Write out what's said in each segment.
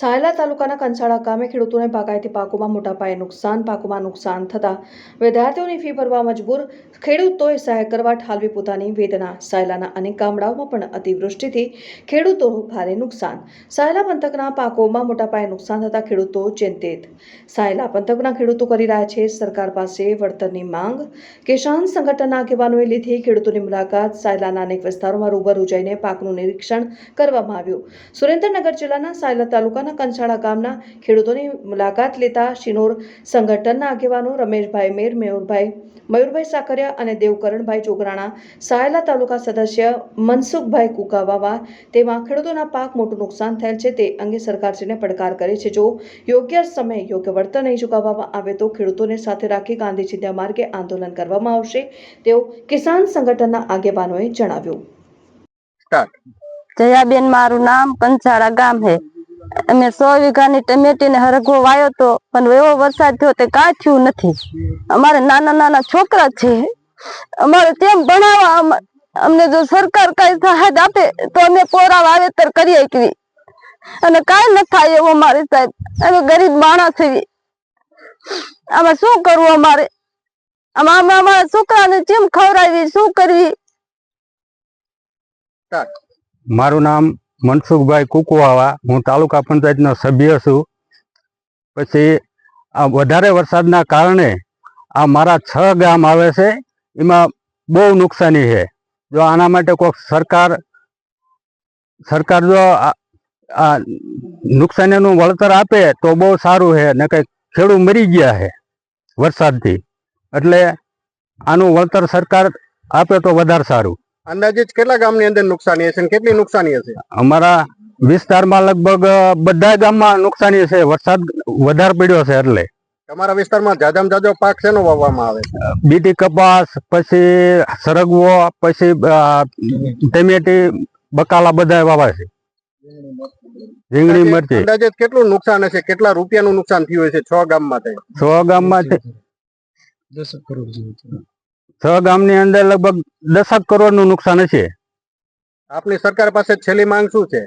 સાયલા તાલુકાના કંસાળા ગામે ખેડૂતોને બાગાયતી પાકોમાં મોટા પાયે નુકસાન, પાકોમાં નુકસાન થતા વિદ્યાર્થીઓની ફી ભરવા મજબૂર, ખેડૂતોએ સહાય કરવા ઠાલવી પોતાની વેદના સાયલાના અનેક ગામડાઓમાં પણ અતિવૃષ્ટિથી ખેડૂતોનું ભારે નુકસાન. સાયલા પંથકના પાકોમાં મોટા પાયે નુકસાન થતા ખેડૂતો ચિંતિત. સાયલા પંથકના ખેડૂતો કરી રહ્યા છે, સરકાર પાસે વળતરની માંગ. કિસાન સંગઠનના આગેવાનોએ લીધી ખેડૂતોની મુલાકાત. સાયલાના અનેક વિસ્તારોમાં રૂબરૂ જઈને પાકનું નિરીક્ષણ કરવામાં આવ્યું. સુરેન્દ્રનગર જિલ્લાના સાયલા તાલુકાના કંસાળા ગામના ખેડૂતોની મુલાકાત લેતા શિનોર સંગઠનના આગેવાનો રમેશભાઈ મેર મેયુરભાઈ મયુરભાઈ સાકરિયા અને દેવકરણભાઈ જોગરાણા સાયલા તાલુકા સદસ્ય મનસુખભાઈ કુકાવાવા. તેમાં ખેડૂતોના પાક મોટું નુકસાન થયેલ છે તે અંગે સરકારશ્રીને પડકાર કરે છે. જો યોગ્ય સમયે યોગ્ય વળતર નહીં ચૂકવવામાં આવે તો ખેડૂતોને સાથે રાખી ગાંધી ચિંધ્યા માર્ગે આંદોલન કરવામાં આવશે, તેવું કિસાન સંગઠનના આગેવાનોએ જણાવ્યું. જયાબેન, મારું નામ કંસાળા ગામ હે. અમે સો વીઘાની ટમેટી ને હરગવો વાયો તો પણ એવો વરસાદ થયો તે કાંઈ થયું નથી. અમારે નાના નાના છોકરા છે. અમારે તેમ ભણાવવા અમને જો સરકાર કઈ સહાય આપે તો અમે પોરા વાવેતર કરી શકીએ અને કાંઈ ન થાય એવું મારે સાહેબ. અમે ગરીબ માણસ છીએ આમાં શું કરવું અમારે? આમાં અમે અમારા છોકરાને કેમ ખવડાવી શું કરવી? મારું નામ મનસુખભાઈ કુકવાવા, હું તાલુકા પંચાયતનો સભ્ય છું. પછી આ વધારે વરસાદના કારણે આ મારા છ ગામ આવે છે, એમાં બહુ નુકસાની છે. જો આના માટે કોઈક સરકાર સરકાર જો આ- નુકસાનીનું વળતર આપે તો બહુ સારું છે, ને કંઈક ખેડૂત મરી ગયા છે વરસાદથી. એટલે આનું વળતર સરકાર આપે તો વધારે સારું. અંદાજે કેટલા ગામની અંદર નુકસાની હશે કેટલી નુકસાની હશે? અમારા વિસ્તારમાં લગભગ બધા ગામમાં નુકસાની છે વરસાદ વધારે પડ્યો છે એટલે. તમારા વિસ્તારમાં જાજામ જાજો પાક શેનો વાવવામાં આવે છે? બીટી કપાસ પછી સરગવો પછી ટમેટી બકાલા બધા વાવા છે. રીંગણી મરચી. અંદાજે કેટલું નુકસાન હશે? કેટલા રૂપિયાનું નુકસાન થયું હશે છ ગામમાં થઈ છ ગામમાં છે. છ ગામની અંદર લગભગ દસક કરોડનું નુકસાન હશે. આપની સરકાર પાસે છેલ્લી માંગ શું છે?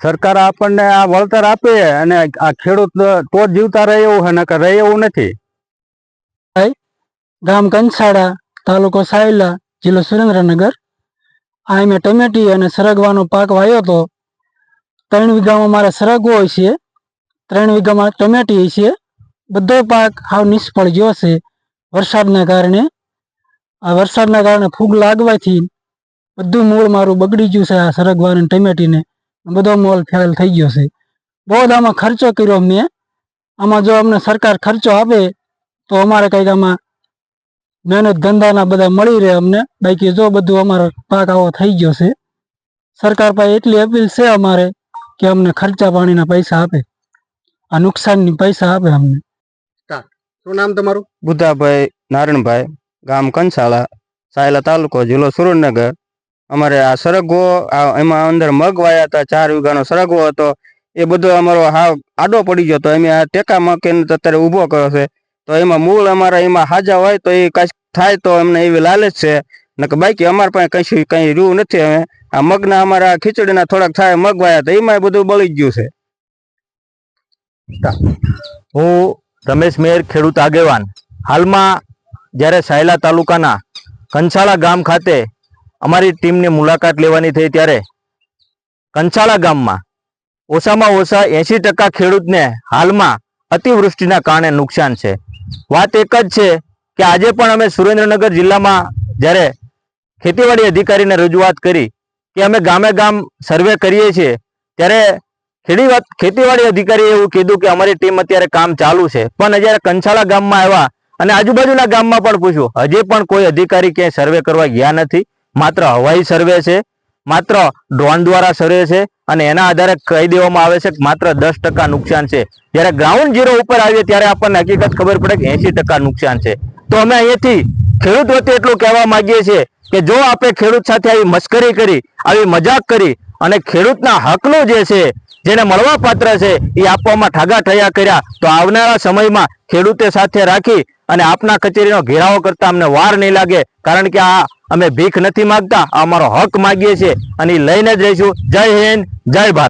સરકાર આપણને આ વળતર આપે અને આ ખેડૂત તો જ જીવતા રહે એવું છે નકર રહે એવું નથી. ગામ કંસાડા તાલુકો સાયલા જિલ્લો સુરેન્દ્રનગર. આ મેં ટમેટી અને સરગવાનો પાક વાવ્યો હતો. ત્રણ વીઘામાં મારે સરગવો હોય છે. ત્રણ વીઘામાં ટમેટી છે. બધો પાક હાવ નિષ્ફળ ગયો છે વરસાદના કારણે. આ વરસાદના કારણે ફૂગ લાગવાથી બધું મૂળ મારું બગડી ગયું છે આ સરગવાનું અને ટમેટીને. બધો મોલ ફેલ થઈ ગયો છે. બહુ જ આમાં ખર્ચો કર્યો મેં. આમાં જો અમને સરકાર ખર્ચો આપે તો અમારે કંઈક આમાં મહેનત ધંધાના બધા મળી રહે અમને. બાકી જો બધું અમારો પાક આવો થઈ ગયો છે. સરકાર પાસે એટલી અપીલ છે અમારે કે અમને ખર્ચા પાણીના પૈસા આપે. આ નુકસાનની પૈસા આપે અમને. શું નામ તમારું? બુદ્ધાભાઈ નારણભાઈ. ગામ કંસાળા, સાયલા તાલુકો જિલ્લો સુરેન્દ્રનગર. અમારે આ સરગવો એમાં અંદર મગ વાયા હતા, ચાર વીઘાનો સરગવો હતો. એ બધો અમારો હાવ આડો પડી ગયો તો અમે આ ટેકા મકીને અત્યારે ઊભો કર્યો છે. તો એમાં મૂળ અમારા એમાં હાજા હોય તો એ કઈ થાય તો અમને એવી લાલચ છે. નકર બાકી અમારા પાસે કશું કઈ રહ્યું નથી અમે આ મગના અમારા ખીચડીના થોડાક થાય મગ વાયા તો એમાં બધું બળી ગયું છે. હું રમેશ મેર, ખેડૂત આગેવાન. હાલમાં જ્યારે સાયલા તાલુકાના કંસાળા ગામ ખાતે અમારી ટીમની મુલાકાત લેવાની થઈ ત્યારે કંસાળા ગામમાં ઓછામાં ઓછા એંશી ટકા ખેડૂતને હાલમાં અતિવૃષ્ટિના કારણે નુકસાન છે. વાત એક જ છે કે આજે પણ અમે સુરેન્દ્રનગર જિલ્લામાં જ્યારે ખેતીવાડી અધિકારીને રજૂઆત કરી કે અમે ગામે ગામ સર્વે કરીએ છીએ, ત્યારે ખેડી ખેતીવાડી અધિકારીએ એવું કીધું કે અમારી ટીમ અત્યારે કામ ચાલુ છે. પણ જ્યારે કંસાળા ગામમાં આવ્યા અને આજુબાજુના ગામમાં પણ પૂછ્યું, હજી પણ કોઈ અધિકારી ક્યાંય સર્વે કરવા ગયા નથી? માત્ર હવાઈ સર્વે છે, માત્ર ડ્રોન દ્વારા સર્વે છે અને એના આધારે કહી દેવામાં આવે છે કે માત્ર દસ ટકા નુકસાન છે. જ્યારે ગ્રાઉન્ડ ઝીરો ઉપર આવીએ ત્યારે આપણને હકીકત ખબર પડે કે એસી ટકા નુકસાન છે. તો અમે અહીંયાથી ખેડૂત વતી એટલું કહેવા માંગીએ છીએ કે જો આપણે ખેડૂત સાથે આવી મશ્કરી કરી, આવી મજાક કરી અને ખેડૂતના હકનું જે છે જેને મળવા પાત્ર છે, એ આપવામાં ઠાગા ઠયા કર્યા. તો આવનારા સમયમાં ખેડૂતે સાથે રાખી અને આપના કચેરીનો ઘેરાવો કરતા અમને વાર નહીં લાગે. કારણ કે આ અમે ભીખ નથી માગતા અમારો હક માગીએ છીએ અને લઈને જ રહીશું. જય હિન્દ, જય ભારત.